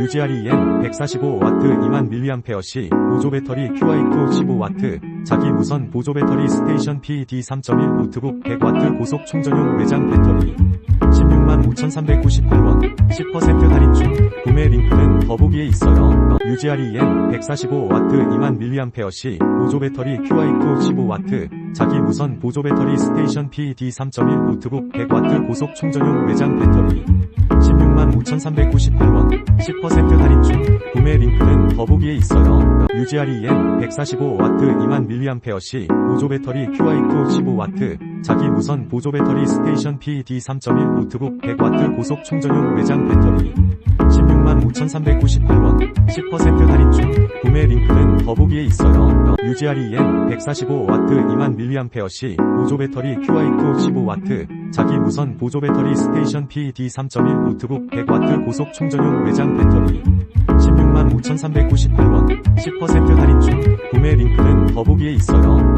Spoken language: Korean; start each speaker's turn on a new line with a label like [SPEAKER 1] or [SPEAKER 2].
[SPEAKER 1] UGR-EN 145W 2만 mAh 시 보조 배터리 QI2 15W 자기 무선 보조 배터리 스테이션 PD 3.1 노트북 100W 고속 충전용 외장 배터리 16만 5,398원 10% 할인 중 구매 링크는 더보기에 있어요. UGR-EN 145W 2만 mAh 시 보조 배터리 QI2 15W 자기 무선 보조 배터리 스테이션 PD 3.1 노트북 100W 고속 충전용 외장 배터리 16만 5,398원 10% 할인 중 구매 링크는 더보기에 있어요. UGR-EN 145W 2만 mAh 시 보조 배터리 QI2 15W 자기 무선 보조 배터리 스테이션 PD 3.1 노트북 100W 고속 충전용 외장 배터리 16만 5,398원 10% 할인 중 구매 링크는 더보기에 있어요. UGR-EN 145W 2만 mAh 시 보조 배터리 QI2 15W 자기 무선 보조 배터리 스테이션 PD 3.1 노트북 100W 고속 충전용 외장 배터리 16만 5,398원 10% 할인 중 구매 링크는 더보기에 있어요.